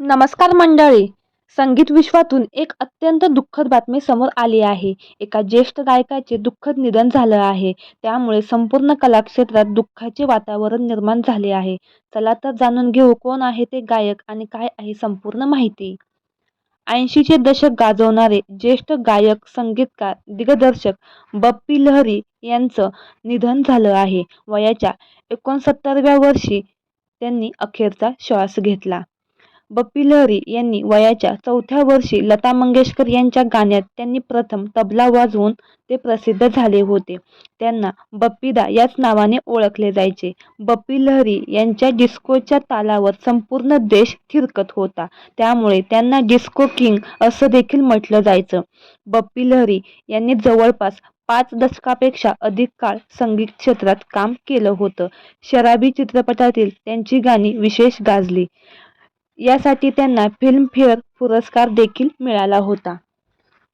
नमस्कार मंडळी. संगीत विश्वातून एक अत्यंत दुःखद बातमी समोर आली आहे. एका ज्येष्ठ गायकाचे दुःखद निधन झालं आहे. त्यामुळे संपूर्ण कलाक्षेत्रात दुःखाचे वातावरण निर्माण झाले आहे. चला तर जाणून घेऊ कोण आहे ते गायक आणि काय आहे संपूर्ण माहिती. ऐंशीचे दशक गाजवणारे ज्येष्ठ गायक संगीतकार दिग्दर्शक बप्पी लहरी यांचं निधन झालं आहे. वयाच्या एकोणसत्तरव्या वर्षी त्यांनी अखेरचा श्वास घेतला. बप्पी लहरी यांनी वयाच्या चौथ्या वर्षी लता मंगेशकर यांच्या गाण्यात त्यांनी प्रथम तबला वाजवून ते प्रसिद्ध झाले होते. त्यांना बप्पीदा याच नावाने ओळखले जायचे. बप्पी लहरी यांच्या डिस्कोच्या तालावर संपूर्ण देश थिरकत होता. त्यामुळे त्यांना डिस्को किंग असं देखील म्हटलं जायचं. बप्पी लहरी यांनी जवळपास पाच दशकापेक्षा अधिक काळ संगीत क्षेत्रात काम केलं होतं. शराबी चित्रपटातील त्यांची गाणी विशेष गाजली. यासाठी त्यांना फिल्मफेअर पुरस्कार देखील मिळाला होता.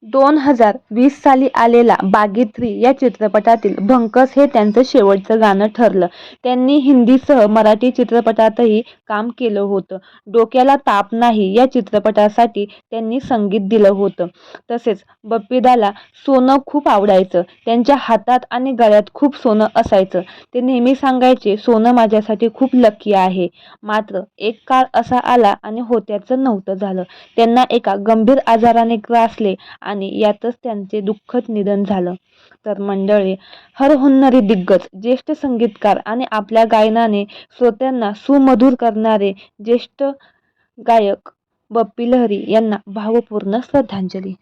दोन हजार वीस साली आलेला बागी थ्री या चित्रपटातील भंकस हे त्यांचं शेवटचं गाणं ठरलं. त्यांनी हिंदीसह मराठी चित्रपटातही काम केलं होतं. डोक्याला ताप नाही या चित्रपटासाठी त्यांनी संगीत दिलं होतं. तसेच बप्पीदाला सोनं खूप आवडायचं. त्यांच्या हातात आणि गळ्यात खूप सोनं असायचं. ते नेहमी सांगायचे सोनं माझ्यासाठी खूप लकी आहे. मात्र एक काळ असा आला आणि होत्याचं नव्हतं झालं. त्यांना एका गंभीर आजाराने ग्रासले आणि यातच त्यांचे दुःखद निधन झालं. तर मंडळी हरहुन्नरी दिग्गज ज्येष्ठ संगीतकार आणि आपल्या गायनाने श्रोत्यांना सुमधुर करणारे ज्येष्ठ गायक बप्पी लहरी यांना भावपूर्ण श्रद्धांजली.